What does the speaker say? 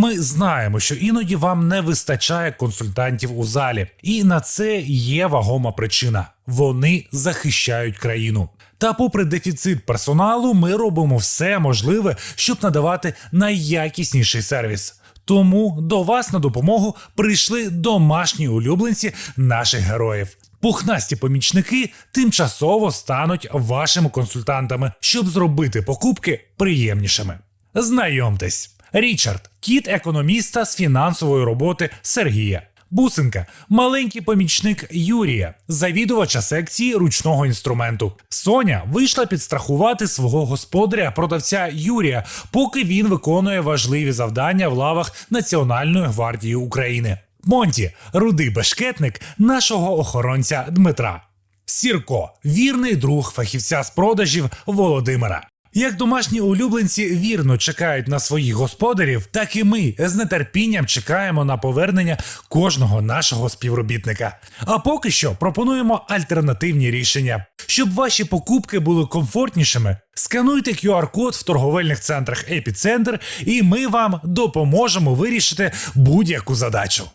Ми знаємо, що іноді вам не вистачає консультантів у залі, і на це є вагома причина. Вони захищають країну. Та, попри дефіцит персоналу, ми робимо все можливе, щоб надавати найякісніший сервіс. Тому до вас на допомогу прийшли домашні улюбленці наших героїв. Пухнасті помічники тимчасово стануть вашими консультантами, щоб зробити покупки приємнішими. Знайомтесь, Річард, кіт економіста з фінансової роботи Сергія. Бусинка, маленький помічник Юрія, завідувача секції ручного інструменту. Соня вийшла підстрахувати свого господаря, продавця Юрія, поки він виконує важливі завдання в лавах Національної гвардії України. Монті, рудий бешкетник нашого охоронця Дмитра. Сірко, вірний друг фахівця з продажів Володимира. Як домашні улюбленці вірно чекають на своїх господарів, так і ми з нетерпінням чекаємо на повернення кожного нашого співробітника. А поки що пропонуємо альтернативні рішення. Щоб ваші покупки були комфортнішими, скануйте QR-код в торговельних центрах Епіцентр, і ми вам допоможемо вирішити будь-яку задачу.